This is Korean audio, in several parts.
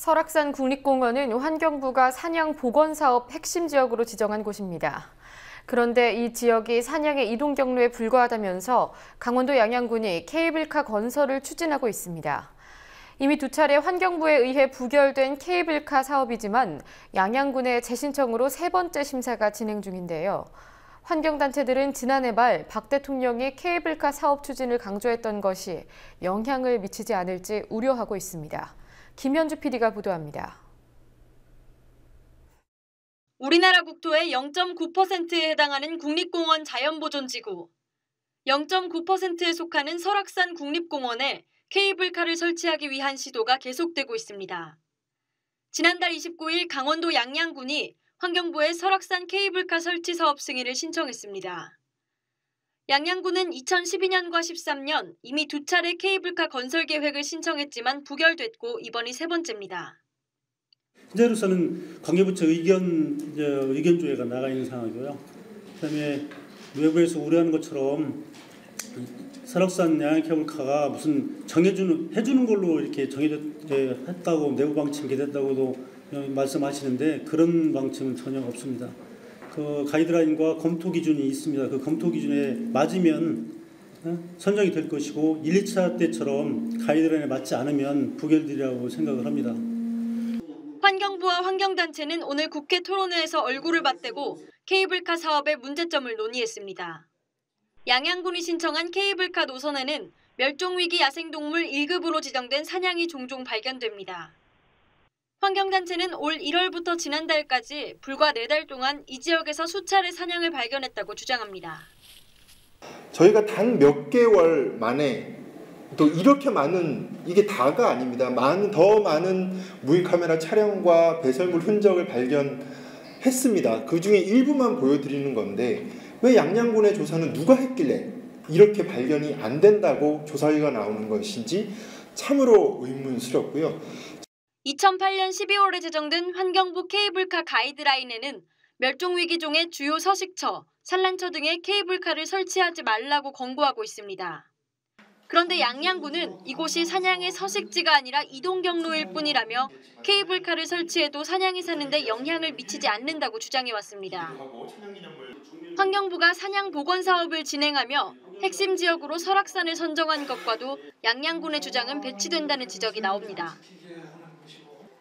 설악산 국립공원은 환경부가 사냥 보건 사업 핵심 지역으로 지정한 곳입니다. 그런데 이 지역이 사냥의 이동 경로에 불과하다면서 강원도 양양군이 케이블카 건설을 추진하고 있습니다. 이미 두 차례 환경부에 의해 부결된 케이블카 사업이지만 양양군의 재신청으로 세 번째 심사가 진행 중인데요. 환경단체들은 지난해 말 박 대통령이 케이블카 사업 추진을 강조했던 것이 영향을 미치지 않을지 우려하고 있습니다. 김현주 PD가 보도합니다. 우리나라 국토의 0.9%에 해당하는 국립공원 자연보존지구, 0.9%에 속하는 설악산 국립공원에 케이블카를 설치하기 위한 시도가 계속되고 있습니다. 지난달 29일 강원도 양양군이 환경부에 설악산 케이블카 설치 사업 승인을 신청했습니다. 양양군은 2012년과 13년 이미 두 차례 케이블카 건설 계획을 신청했지만 부결됐고 이번이 세 번째입니다. 현재로서는 관계부처 의견 의견 조회가 나가 있는 상황이고요. 그다음에 외부에서 우려하는 것처럼 설악산 양양 케이블카가 무슨 정해주는 해주는 걸로 이렇게 정해졌다고 내부 방침 개됐다고도 말씀하시는데 그런 방침은 전혀 없습니다. 그 가이드라인과 검토 기준이 있습니다. 그 검토 기준에 맞으면 어, 선정이 될 것이고 1, 2차 때처럼 가이드라인에 맞지 않으면 부결되리라고 생각을 합니다. 환경부와 환경단체는 오늘 국회 토론회에서 얼굴을 맞대고 케이블카 사업의 문제점을 논의했습니다. 양양군이 신청한 케이블카 노선에는 멸종위기 야생동물 1급으로 지정된 사냥이 종종 발견됩니다. 환경단체는 올 1월부터 지난달까지 불과 4달 동안 이 지역에서 수차례 사냥을 발견했다고 주장합니다. 저희가 단 몇 개월 만에 또 이렇게 많은 이게 다가 아닙니다. 많은 더 많은 무인 카메라 촬영과 배설물 흔적을 발견했습니다. 그 중에 일부만 보여드리는 건데 왜 양양군의 조사는 누가 했길래 이렇게 발견이 안 된다고 조사위가 나오는 것인지 참으로 의문스럽고요. 2008년 12월에 제정된 환경부 케이블카 가이드라인에는 멸종위기종의 주요 서식처, 산란처 등의 케이블카를 설치하지 말라고 권고하고 있습니다. 그런데 양양군은 이곳이 사냥의 서식지가 아니라 이동 경로일 뿐이라며 케이블카를 설치해도 사냥이 사는데 영향을 미치지 않는다고 주장해왔습니다. 환경부가 사냥 보건 사업을 진행하며 핵심 지역으로 설악산을 선정한 것과도 양양군의 주장은 배치된다는 지적이 나옵니다.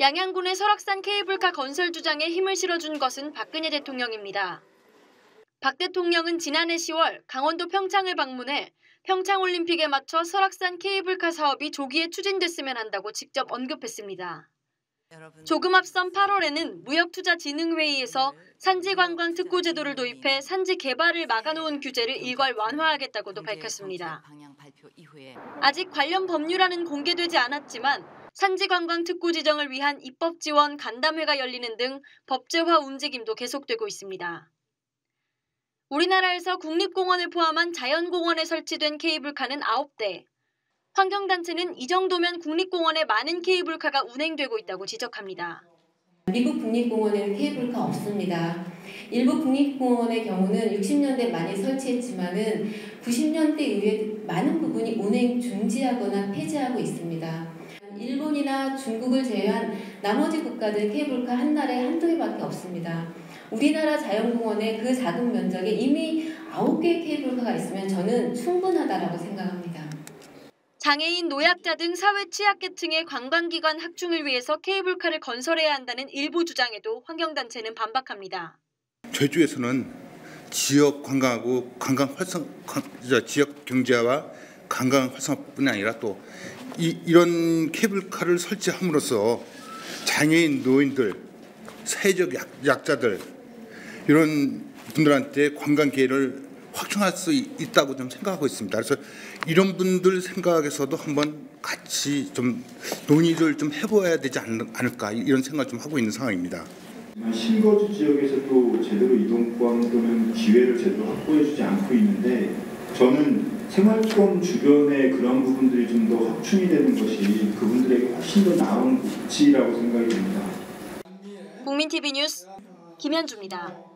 양양군의 설악산 케이블카 건설 주장에 힘을 실어준 것은 박근혜 대통령입니다. 박 대통령은 지난해 10월 강원도 평창을 방문해 평창올림픽에 맞춰 설악산 케이블카 사업이 조기에 추진됐으면 한다고 직접 언급했습니다. 조금 앞선 8월에는 무역투자진흥회의에서 산지관광 특구제도를 도입해 산지 개발을 막아놓은 규제를 일괄 완화하겠다고도 밝혔습니다. 아직 관련 법률안은 공개되지 않았지만 산지관광 특구 지정을 위한 입법 지원 간담회가 열리는 등 법제화 움직임도 계속되고 있습니다. 우리나라에서 국립공원을 포함한 자연공원에 설치된 케이블카는 9대. 환경단체는 이 정도면 국립공원에 많은 케이블카가 운행되고 있다고 지적합니다. 미국 국립공원에는 케이블카 없습니다. 일부 국립공원의 경우는 60년대 많이 설치했지만은 90년대 이후에 많은 부분이 운행 중지하거나 폐지하고 있습니다. 일본이나 중국을 제외한 나머지 국가들 케이블카 한 날에 한두 개밖에 없습니다. 우리나라 자연공원의 그 작은 면적에 이미 9개의 케이블카가 있으면 저는 충분하다고 생각합니다. 장애인, 노약자 등 사회 취약계층의 관광기관 확충을 위해서 케이블카를 건설해야 한다는 일부 주장에도 환경단체는 반박합니다. 제주에서는 지역 관광하고 관광 활성 지역 경제와 관광 활성화뿐이 아니라 또 이, 이런 케이블카를 설치함으로써 장애인 노인들, 사회적 약, 자들 이런 분들한테 관광 기회를 확충할 수 있다고 좀 생각하고 있습니다. 그래서 이런 분들 생각에서도 한번 같이 좀 논의를 좀 해봐야 되지 않을까 이런 생각을 좀 하고 있는 상황입니다. 신거주 지역에서도 제대로 이동권 또는 기회를 제대로 확보해주지 않고 있는데 저는 생활권 주변의 그런 부분들이 좀 더 확충이 되는 것이 그분들에게 훨씬 더 나은 복지라고 생각이 듭니다. 국민TV 뉴스 김현주입니다.